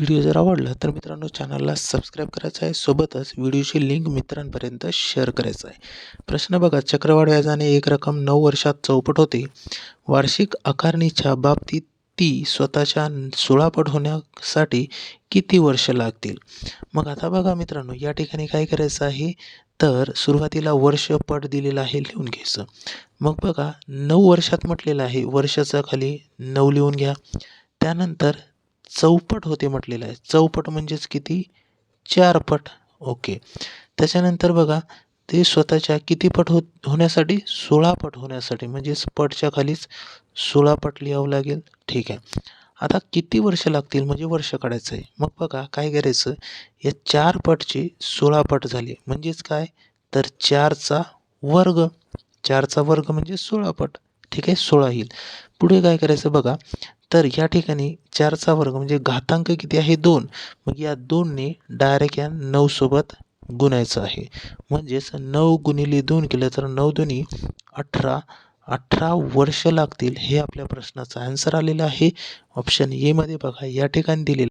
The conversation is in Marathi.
व्हिडिओ जर आवडला तर मित्रांनो चॅनलला सबस्क्राईब करायचं आहे. सोबतच व्हिडिओची लिंक मित्रांपर्यंत शेअर करायचं आहे. प्रश्न बघा चक्रवाढ व्याजाने एक रक्कम नऊ वर्षात चौपट होते. वार्षिक आकारणीच्या बाबतीत ती स्वतःच्या सोळापट होण्यासाठी किती वर्ष लागतील? मग आता बघा मित्रांनो या ठिकाणी काय करायचं आहे? तर सुरुवातीला वर्ष पट दिलेलं आहे लिहून घ्यायचं. मग बघा नऊ वर्षात म्हटलेलं आहे. वर्षाचा खाली नऊ लिहून घ्या. त्यानंतर चौपट होते म्हटलेलं आहे. चौपट म्हणजेच किती? चारपट. ओके. त्याच्यानंतर बघा ते स्वतःच्या किती पट हो होण्यासाठी? सोळा पट होण्यासाठी. म्हणजेच पटच्या खालीच सोळा पट लिहावं लागेल. ठीक आहे. आता किती वर्ष लागतील? म्हणजे वर्ष काढायचं आहे. मग बघा काय करायचं? या चार पटचे सोळा पट झाले. म्हणजेच काय? तर चारचा वर्ग. चारचा वर्ग म्हणजे सोळा पट. ठीक आहे? सोळा येईल. पुढे काय करायचं बघा? तर या ठिकाणी चारचा वर्ग म्हणजे घातांक किती आहे? दोन. मग या दोनने डायरेक्ट या नऊसोबत गुणायचं आहे. म्हणजेच नऊ गुणिले दोन केलं तर नऊ दोन्ही अठरा. अठरा वर्ष लागतील हे आपल्या प्रश्नाचा आन्सर आलेलं आहे. ऑप्शन एमध्ये बघा या ठिकाणी दिलेलं